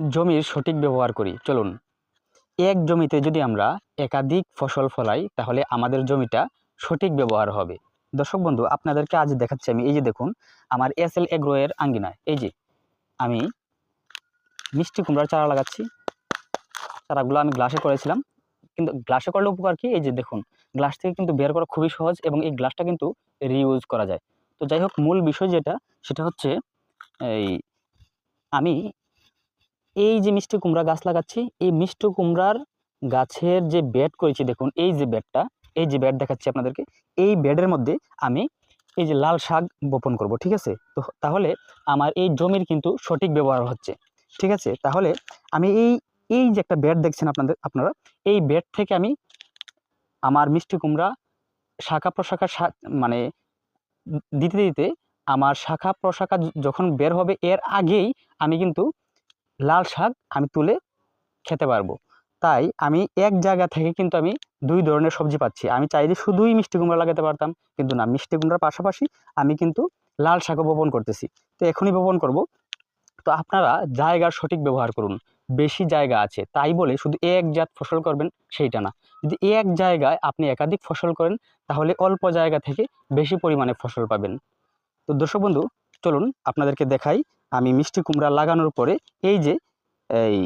জমির সঠিক ব্যবহার করি। চলুন, এক জমিতে যদি আমরা একাধিক ফসল ফলাই, তাহলে আমাদের জমিটা সঠিক ব্যবহার হবে। দর্শক বন্ধু, আপনাদেরকে আজ দেখাচ্ছি আমি। এই যে দেখুন, আমার এস এল এগ্রো এর আঙ্গিনায়। এই যে, আমি মিষ্টি কুমড়ার চারা লাগাচ্ছি। চারাগুলো আমি গ্লাসে করেছিলাম। কিন্তু গ্লাসে করলে উপকার কি? এই যে দেখুন, গ্লাস থেকে কিন্তু বের করা খুবই সহজ এবং এই গ্লাসটা কিন্তু রিইউজ করা যায়। তো যাই হোক, মূল বিষয় যেটা, সেটা হচ্ছে এই আমি এই যে মিষ্টি কুমড়া গাছ লাগাচ্ছি, এই মিষ্টি কুমড়ার গাছের যে বেড করেছি দেখুন, এই যে বেডটা এই যে বেড দেখাচ্ছি আপনাদেরকে, এই বেডের মধ্যে আমি এই যে লাল শাক বপন করব, ঠিক আছে? তো তাহলে আমার এই জমির কিন্তু সঠিক ব্যবহার হচ্ছে, ঠিক আছে? তাহলে আমি এই এই যে একটা বেড দেখছেন আপনাদের, আপনারা, এই বেড থেকে আমি আমার মিষ্টি কুমড়া শাখা প্রশাখা মানে দিতে দিতে আমার শাখা প্রশাখা যখন বের হবে, এর আগেই আমি কিন্তু লাল শাক আমি তুলে খেতে পারব। তাই আমি এক জায়গা থেকে কিন্তু আমি দুই ধরনের সবজি পাচ্ছি। আমি চাইলে শুধুই মিষ্টি কুমড়া লাগাতে পারতাম, কিন্তু না, মিষ্টি কুমড়ার পাশাপাশি আমি কিন্তু লাল শাকও বপন করতেছি। তো এখনই বপন করব। তো আপনারা জায়গার সঠিক ব্যবহার করুন। বেশি জায়গা আছে, তাই বলে শুধু এক জাত ফসল করবেন সেইটা না। যদি এক জায়গায় আপনি একাধিক ফসল করেন, তাহলে অল্প জায়গা থেকে বেশি পরিমাণে ফসল পাবেন। তো দর্শক বন্ধু চলুন আপনাদেরকে দেখাই। আমি মিষ্টি কুমড়া লাগানোর পরে এই যে, এই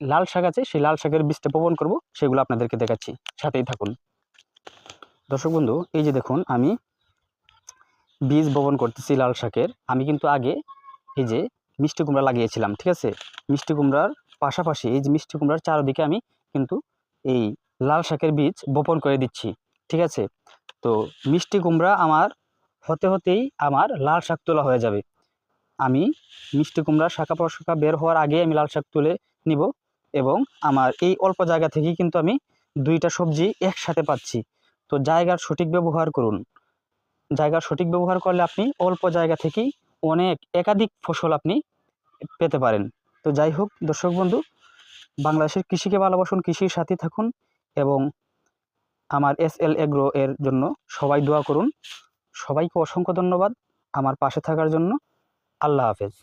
লাল শাক আছে, সেই লাল শাকের বীজটা বপন করব, সেগুলো আপনাদেরকে দেখাচ্ছি। সাথেই থাকুন। দর্শক বন্ধু, এই যে দেখুন, আমি বীজ বপন করতেছি লাল শাকের। আমি কিন্তু আগে এই যে মিষ্টি কুমড়া লাগিয়েছিলাম, ঠিক আছে? মিষ্টি কুমড়ার পাশাপাশি এই যে মিষ্টি কুমড়ার চারদিকে আমি কিন্তু এই লাল শাকের বীজ বপন করে দিচ্ছি, ঠিক আছে? তো মিষ্টি কুমড়া আমার হতে হতেই আমার লাল শাক তোলা হয়ে যাবে। আমি মিষ্টি কুমড়ার শাখা প্রশাখা বের হওয়ার আগে আমি লাল শাক তুলে নিব এবং আমার এই অল্প জায়গা থেকেই কিন্তু আমি দুইটা সবজি একসাথে পাচ্ছি। তো জায়গার সঠিক ব্যবহার করুন। জায়গার সঠিক ব্যবহার করলে আপনি অল্প জায়গা থেকেই অনেক একাধিক ফসল আপনি পেতে পারেন। তো যাই হোক, দর্শক বন্ধু, বাংলাদেশের কৃষিকে ভালোবাসুন, কৃষির সাথে থাকুন এবং আমার এস এল এগ্রো এর জন্য সবাই দোয়া করুন। সবাইকে অসংখ্য ধন্যবাদ। আমার পাশে থাকার জন্য আল্লাহ হাফেজ।